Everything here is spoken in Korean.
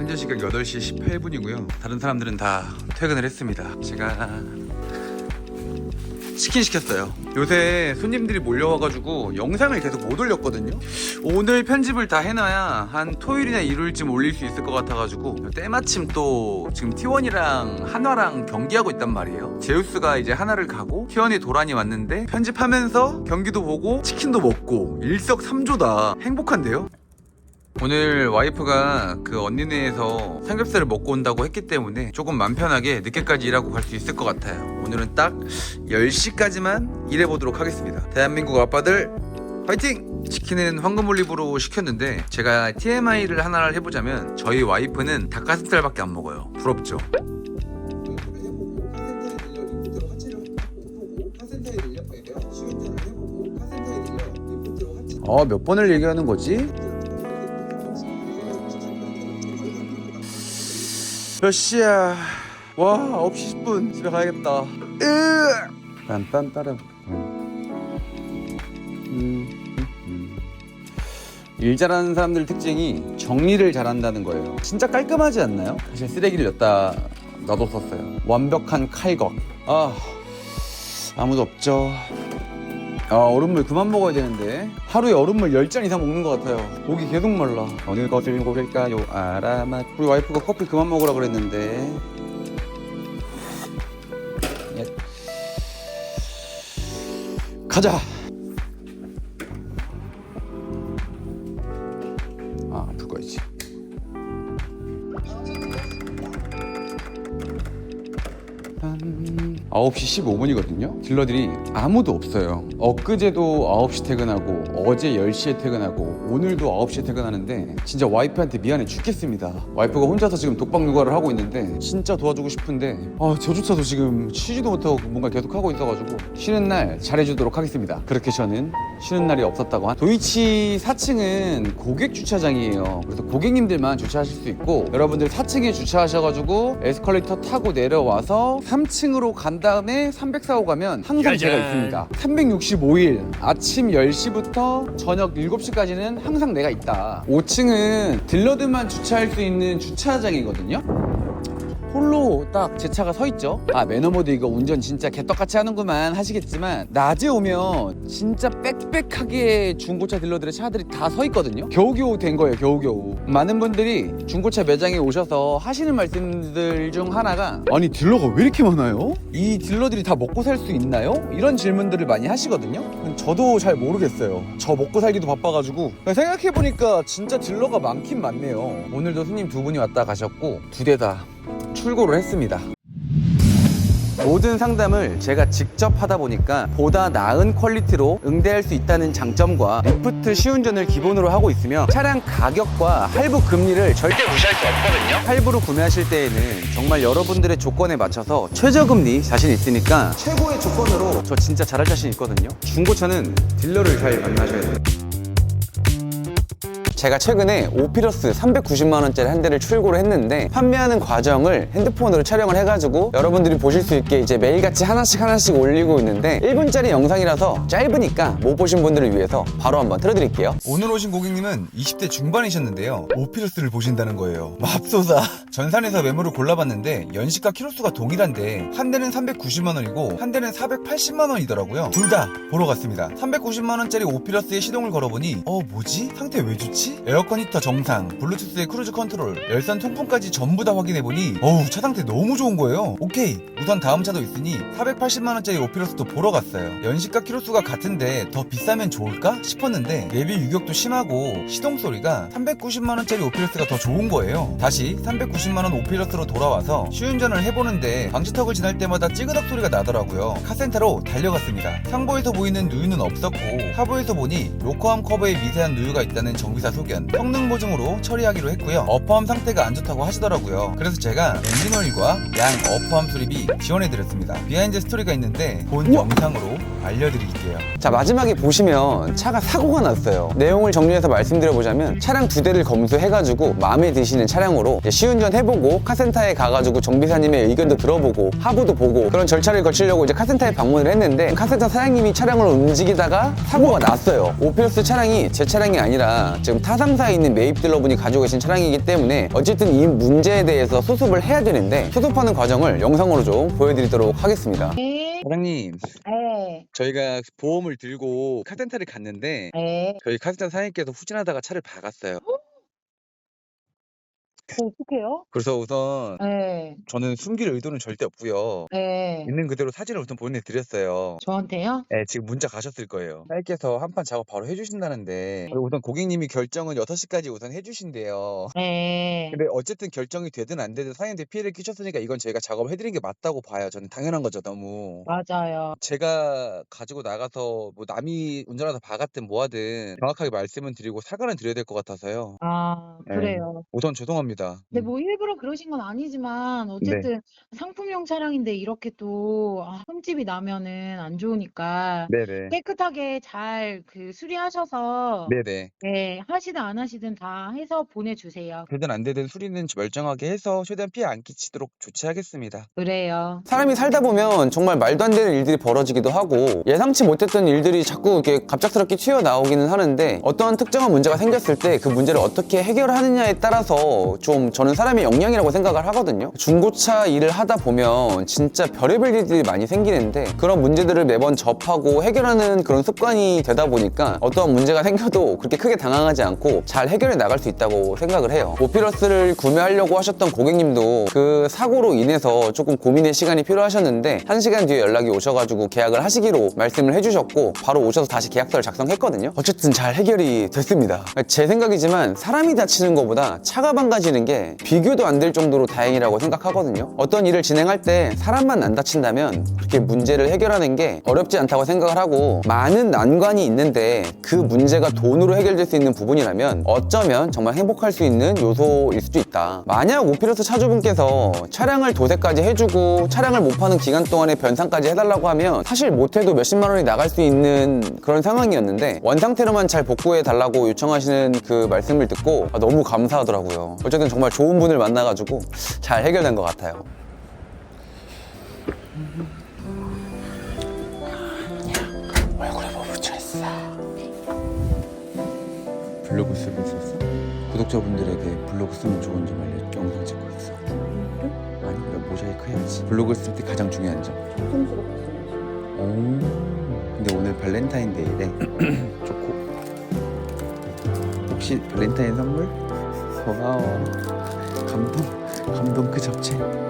현재 시각 8시 18분이고요. 다른 사람들은 다 퇴근을 했습니다. 제가 치킨 시켰어요. 요새 손님들이 몰려와가지고 영상을 계속 못 올렸거든요. 오늘 편집을 다 해놔야 한 토요일이나 일요일쯤 올릴 수 있을 것 같아가지고 때마침 또 지금 T1이랑 한화랑 경기하고 있단 말이에요. 제우스가 이제 하나를 가고 T1이 도란이 왔는데 편집하면서 경기도 보고 치킨도 먹고 일석삼조다. 행복한데요? 오늘 와이프가 그 언니네에서 삼겹살을 먹고 온다고 했기 때문에 조금 맘 편하게 늦게까지 일하고 갈 수 있을 것 같아요. 오늘은 딱 10시까지만 일해보도록 하겠습니다. 대한민국 아빠들 파이팅! 치킨은 황금 올리브로 시켰는데 제가 TMI를 하나를 해보자면 저희 와이프는 닭가슴살밖에 안 먹어요. 부럽죠? 어, 몇 번을 얘기하는 거지? 몇 시야? 와, 9시 10분. 집에 가야겠다. 으! 빰빰빠람. 음, 음. 일 잘하는 사람들 특징이 정리를 잘한다는 거예요. 진짜 깔끔하지 않나요? 사실 쓰레기를 엿다 놔뒀었어요. 완벽한 칼각. 아, 아무도 없죠. 아, 얼음물 그만 먹어야 되는데. 하루에 얼음물 10잔 이상 먹는 것 같아요. 목이 계속 말라. 어느 것을 고를까요? 알아맞. 우리 와이프가 커피 그만 먹으라 그랬는데. 예. 가자. 9시 15분이거든요. 딜러들이 아무도 없어요. 엊그제도 9시 퇴근하고 어제 10시에 퇴근하고 오늘도 9시에 퇴근하는데 진짜 와이프한테 미안해 죽겠습니다. 와이프가 혼자서 지금 독박 육아를 하고 있는데 진짜 도와주고 싶은데 아, 저조차도 지금 쉬지도 못하고 뭔가 계속 하고 있어가지고 쉬는 날 잘해주도록 하겠습니다. 그렇게 저는 쉬는 날이 없었다고 한 도이치 4층은 고객 주차장이에요. 그래서 고객님들만 주차하실 수 있고 여러분들 4층에 주차하셔가지고 에스컬레이터 타고 내려와서 3층으로 간 다음에 304호 가면 항상 제가 있습니다. 365일 아침 10시부터 저녁 7시까지는 항상 내가 있다. 5층은 딜러들만 주차할 수 있는 주차장이거든요. 홀로 딱 제 차가 서 있죠. 아 매너모드 이거 운전 진짜 개떡같이 하는구만 하시겠지만 낮에 오면 진짜 빽빽하게 중고차 딜러들의 차들이 다 서 있거든요. 겨우겨우 된 거예요. 겨우겨우. 많은 분들이 중고차 매장에 오셔서 하시는 말씀들 중 하나가 아니 딜러가 왜 이렇게 많아요? 이 딜러들이 다 먹고 살 수 있나요? 이런 질문들을 많이 하시거든요. 저도 잘 모르겠어요. 저 먹고 살기도 바빠가지고 생각해 보니까 진짜 딜러가 많긴 많네요. 오늘도 손님 두 분이 왔다 가셨고 두 대 다 출고를 했습니다. 모든 상담을 제가 직접 하다 보니까 보다 나은 퀄리티로 응대할 수 있다는 장점과 리프트 시운전을 기본으로 하고 있으며 차량 가격과 할부 금리를 절대 무시할 수 없거든요. 할부로 구매하실 때에는 정말 여러분들의 조건에 맞춰서 최저금리 자신 있으니까 최고의 조건으로 저 진짜 잘할 자신 있거든요. 중고차는 딜러를 잘 만나셔야 돼요. 제가 최근에 오피러스 390만 원짜리 한 대를 출고를 했는데 판매하는 과정을 핸드폰으로 촬영을 해가지고 여러분들이 보실 수 있게 이제 매일같이 하나씩 하나씩 올리고 있는데 1분짜리 영상이라서 짧으니까 못 보신 분들을 위해서 바로 한번 틀어드릴게요. 오늘 오신 고객님은 20대 중반이셨는데요. 오피러스를 보신다는 거예요. 맙소사. 전산에서 메모를 골라봤는데 연식과 키로수가 동일한데 한 대는 390만 원이고 한 대는 480만 원이더라고요. 둘 다 보러 갔습니다. 390만 원짜리 오피러스에 시동을 걸어보니 어 뭐지? 상태 왜 좋지? 에어컨 히터 정상, 블루투스의 크루즈 컨트롤, 열선 통풍까지 전부 다 확인해보니 어우 차 상태 너무 좋은 거예요. 오케이 우선 다음 차도 있으니 480만 원짜리 오피러스도 보러 갔어요. 연식과 키로수가 같은데 더 비싸면 좋을까 싶었는데 내비 유격도 심하고 시동 소리가 390만 원짜리 오피러스가 더 좋은 거예요. 다시 390만 원 오피러스로 돌아와서 시운전을 해보는데 방지턱을 지날 때마다 찌그덕 소리가 나더라고요. 카센터로 달려갔습니다. 상부에서 보이는 누유는 없었고 하부에서 보니 로커암 커브에 미세한 누유가 있다는 정비사 소견 성능 보증으로 처리하기로 했고요. 어퍼함 상태가 안 좋다고 하시더라고요. 그래서 제가 엔진 오일과 양 어퍼함 수리비 지원해드렸습니다. 비하인드 스토리가 있는데 본 영상으로 알려드릴게요. 자 마지막에 보시면 차가 사고가 났어요. 내용을 정리해서 말씀드려보자면 차량 두 대를 검수해가지고 마음에 드시는 차량으로 이제 시운전 해보고 카센터에 가가지고 정비사님의 의견도 들어보고 하부도 보고 그런 절차를 거치려고 이제 카센터에 방문을 했는데 카센터 사장님이 차량을 움직이다가 사고가 났어요. 오피어스 차량이 제 차량이 아니라 지금 타상사에 있는 매입 딜러분이 가지고 계신 차량이기 때문에 어쨌든 이 문제에 대해서 수습을 해야 되는데 수습하는 과정을 영상으로 좀 보여드리도록 하겠습니다. 네, 사장님 네, 저희가 보험을 들고 카센터를 갔는데 네. 저희 카센터 사장님께서 후진하다가 차를 박았어요. 저 어떡해요? 그래서 우선 네, 저는 숨길 의도는 절대 없고요. 네. 있는 그대로 사진을 우선 보내드렸어요. 저한테요? 네, 지금 문자 가셨을 거예요. 사장님께서 한판 작업 바로 해주신다는데 우선 고객님이 결정은 6시까지 우선 해주신대요. 네. 근데 어쨌든 결정이 되든 안 되든 사장님한테 피해를 끼쳤으니까 이건 저희가 작업해드린 게 맞다고 봐요. 저는 당연한 거죠, 너무. 맞아요. 제가 가지고 나가서 뭐 남이 운전하다 박았든 뭐하든 정확하게 말씀은 드리고 사과는 드려야 될 것 같아서요. 아, 네. 그래요. 우선 죄송합니다. 근데 음. 뭐 일부러 그러신 건 아니지만 어쨌든 상품용 차량인데 이렇게 또 아, 흠집이 나면은 안 좋으니까 네네. 깨끗하게 잘 그 수리하셔서 네네. 네, 하시든 안 하시든 다 해서 보내주세요. 되든 안 되든 수리는 멀쩡하게 해서 최대한 피해 안 끼치도록 조치하겠습니다. 그래요. 사람이 살다 보면 정말 말도 안 되는 일들이 벌어지기도 하고 예상치 못했던 일들이 자꾸 이렇게 갑작스럽게 튀어나오기는 하는데 어떠한 특정한 문제가 생겼을 때 그 문제를 어떻게 해결하느냐에 따라서 좀 저는 사람의 역량이라고 생각을 하거든요. 중고차 일을 하다 보면 진짜 별의별 일들이 많이 생기는데 그런 문제들을 매번 접하고 해결하는 그런 습관이 되다 보니까 어떠한 문제가 생겨도 그렇게 크게 당황하지 않고 잘 해결해 나갈 수 있다고 생각을 해요. 오피러스를 구매하려고 하셨던 고객님도 그 사고로 인해서 조금 고민의 시간이 필요하셨는데 한 시간 뒤에 연락이 오셔가지고 계약을 하시기로 말씀을 해주셨고 바로 오셔서 다시 계약서를 작성했거든요. 어쨌든 잘 해결이 됐습니다. 제 생각이지만 사람이 다치는 것보다 차가 망가지는 게 비교도 안 될 정도로 다행이라고 생각하거든요. 어떤 일을 진행할 때 사람만 안 다친다면 그렇게 문제를 해결하는 게 어렵지 않다고 생각을 하고 많은 난관이 있는데 그 문제가 돈으로 해결될 수 있는 부분이라면 어쩌면 정말 행복할 수 있는 요소일 수도 있다. 만약 오피러스 차주분께서 차량을 도색까지 해주고 차량을 못 파는 기간 동안에 변상까지 해달라고 하면 사실 못해도 몇십만 원이 나갈 수 있는 그런 상황이었는데 원상태로만 잘 복구해 달라고 요청하시는 그 말씀을 듣고 아, 너무 감사하더라고요. 어쨌든 정말 좋은 분을 만나가지고 잘 해결된 것 같아요. 얼굴에 뭐 묻혀있어 블로그 쓰고 있었어? 구독자분들에게 블로그 쓰면 좋은 점 알려 영상 찍고 있어 아니 나 모자이크 해야지 블로그 쓸 때 가장 중요한 점 오, 근데 오늘 발렌타인데이래 좋고 혹시 발렌타인 선물? 고마워. 감동 감동 그 잡채